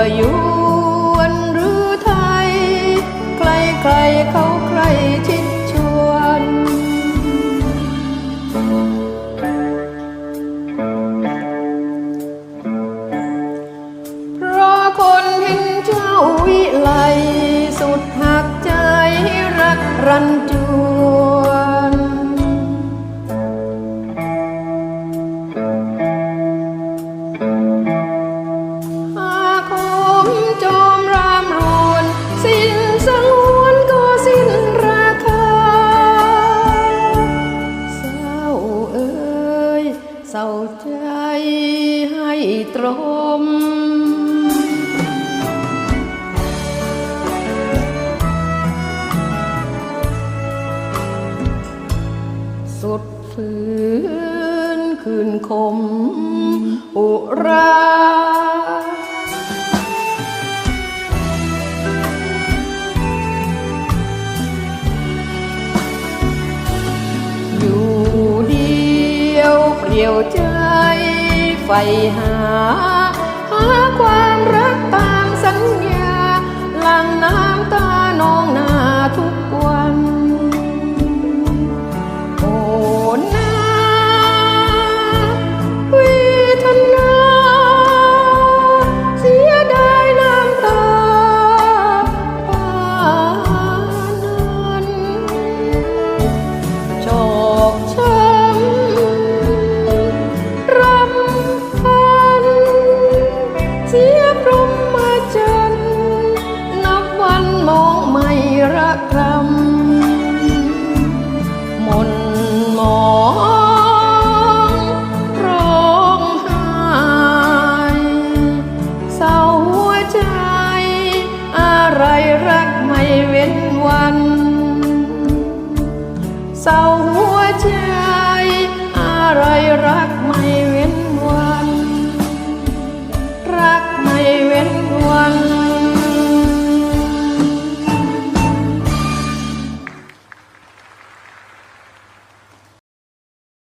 วยวนหรือไทย ใครใครเขาใครชิดชวน เพราะคนเห็นเจ้าวิไลสุดหักใจรักรันจู เอ้ยเศร้าใจให้ตรมสุดฝืนคืนคม อุรา ยวเปลี่ยวใจใฝ่หา หาความรัก รั